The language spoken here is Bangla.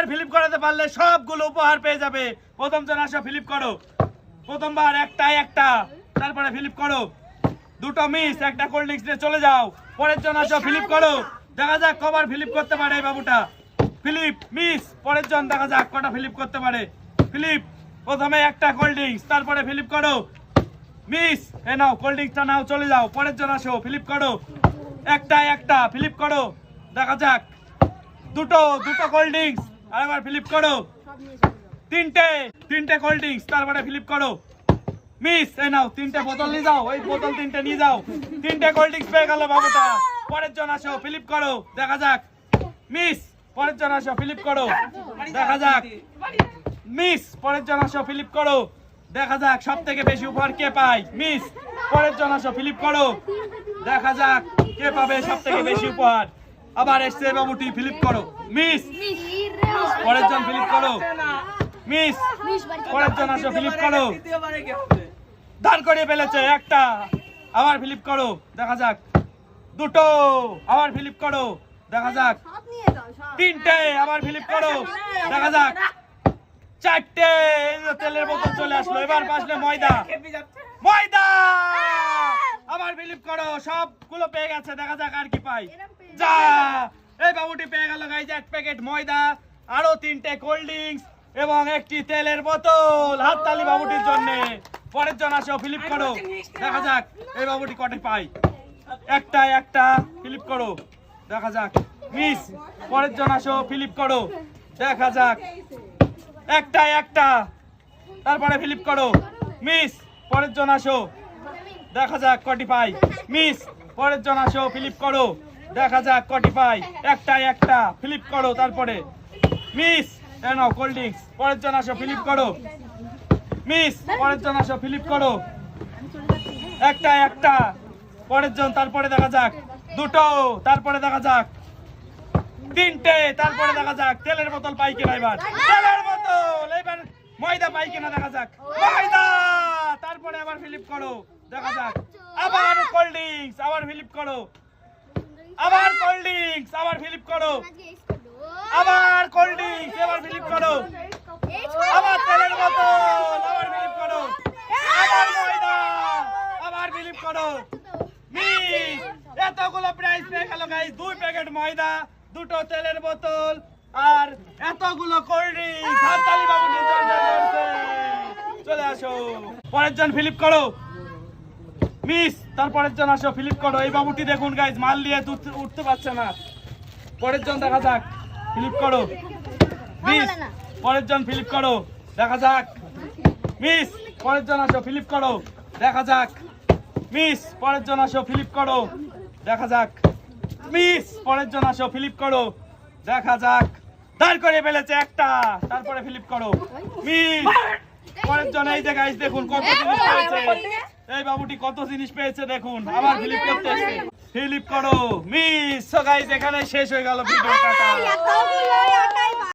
একবার ফিলিপ করাতে পারলে সবগুলো উপহার পেয়ে যাবে। প্রথম জন আসো ফিলিপ করো। প্রথমবার একটা একটা তারপরে ফিলিপ করো। দুটো মিস একটা কোল্ড ড্রিঙ্কস নিয়ে চলে যাও। পরের জন আসো ফিলিপ করো। দেখা যাক কবার ফিলিপ করতে পারে এই বাবুটা। ফিলিপ মিস পরের জন দেখা যাক কটা ফিলিপ করতে পারে। ফিলিপ প্রথমে একটা কোল্ড ড্রিঙ্কস তারপরে ফিলিপ করো। মিস এ নাও কোল্ড ড্রিঙ্কসটা নাও চলে যাও। পরের জন আসো ফিলিপ করো। একটা একটা ফিলিপ করো। দেখা যাক। দুটো দুটো কোল্ড ড্রিঙ্কস আরেকবার ফিলিপ করো। তিনটে তিনটে কোল্ড ড্রিঙ্কস তারপরে ফিলিপ করো। মিস এই নাও, তিনটে বোতল নিয়ে যাও, ওই বোতল তিনটে নিয়ে যাও। তিনটে কোল্ড ড্রিঙ্কস পেয়ে গেল বাবুটা। পরের জন আসো ফিলিপ করো, দেখা যাক। মিস পরের জন আসো ফিলিপ করো, দেখা যাক। মিস পরের জন আসো ফিলিপ করো, দেখা যাক সব থেকে বেশি উপহার কে পায়। মিস পরের জন আসো ফিলিপ করো, দেখা যাক কে পাবে সব থেকে বেশি উপহার। আবার এসছে বাবুটি ফিলিপ করো। মিস পরের জন ফিলিপ করো। মিস পরের জন আসো ফিলিপ করো। দাঁড় করিয়ে ফেলেছে, একটা। আবার ফিলিপ করো, দেখা যাক। দুটো, আবার ফিলিপ করো, দেখা যাক। তিনটে, আবার ফিলিপ করো, দেখা যাক। চারটে তেলের বোতল চলে আসলো। এবার পাশলে ময়দা। ময়দা! আবার ফিলিপ করো, সবগুলো পেয়ে গেছে, দেখা যাক আর কি পাই। যা! এই বাবুটি পেয়ে গেল গাইজ এক প্যাকেট ময়দা। আরও তিনটে কোল্ড ড্রিঙ্কস এবং একটি তেলের বোতল। হাততালি বাবুটির জন্য। পরের জন আসো ফিলিপ করো। দেখা যাক, এই বাবুটি কটে পাই একটা একটা ফিলিপ করো। দেখা যাক। মিস পরের জন আসো ফিলিপ করো। দেখা যাক। একটা একটা। তারপরে ফিলিপ করো। মিস পরের জন আসো। দেখা যাক কটি পাই মিস পরের জন আসো ফিলিপ করো। দেখা যাক কটি পাই একটা একটা ফিলিপ করো তারপরে। মিস এ নাও কোল্ড ড্রিঙ্কস পরের জন আসো ফিলিপ করো। মিস, পরের জন আসো ফিলিপ করো। একটা একটা। পরের জন, তারপরে দেখা যাক। দুটো, তারপরে দেখা যাক। তিনটে, তারপরে দেখা যাক। তেলের বোতল পাই কিনা এবার। তেলের বোতল, এবার ময়দা পাই কিনা দেখা যাক। ময়দা! তারপরে আবার ফিলিপ করো। দেখা যাক। আবার কোল্ড ড্রিঙ্কস আবার ফিলিপ করো। আবার কোল্ড ড্রিঙ্কস আবার ফিলিপ করো। আবার কোল্ড ড্রিঙ্কস এবার ফিলিপ করো। আবার তেলের বোতল আবার ফিলিপ করো। আবার ময়দা, আবার ফিলিপ করো। মিস, এতগুলো প্রাইস পেয়ে গেল গাইস দুই প্যাকেট ময়দা, দুটো তেলের বোতল, আর এতগুলো কোল্ড ড্রিঙ্কস হাততালি জন্য চলে আসো। পরের জন ফিলিপ করো। মিস, তারপরের জন আসো ফিলিপ করো। এই বাবুটি দেখুন গাইজ মাল উঠতে- উঠতে পারছে না। পরের জন দেখা যাক। ফিলিপ করো। মিস পরের জন ফিলিপ করো। দেখা যাক। মিস পরের জন আসো ফিলিপ করো। দেখা যাক। মিস পরের জন আসো ফিলিপ করো। দেখা যাক। মিস পরের জন আসো ফিলিপ করো। দেখা যাক। দাঁড় করে ফেলেছে একটা। তারপরে ফিলিপ করো। মিস পরের জন এই যে গাইস দেখুন কত জিনিস পেয়েছে। এই বাবুটি কত জিনিস পেয়েছে দেখুন। আবার ফিলিপ করতে ফিলিপ করো। মিস গাইস এখানে শেষ হয়ে গেল ভিডিওটা।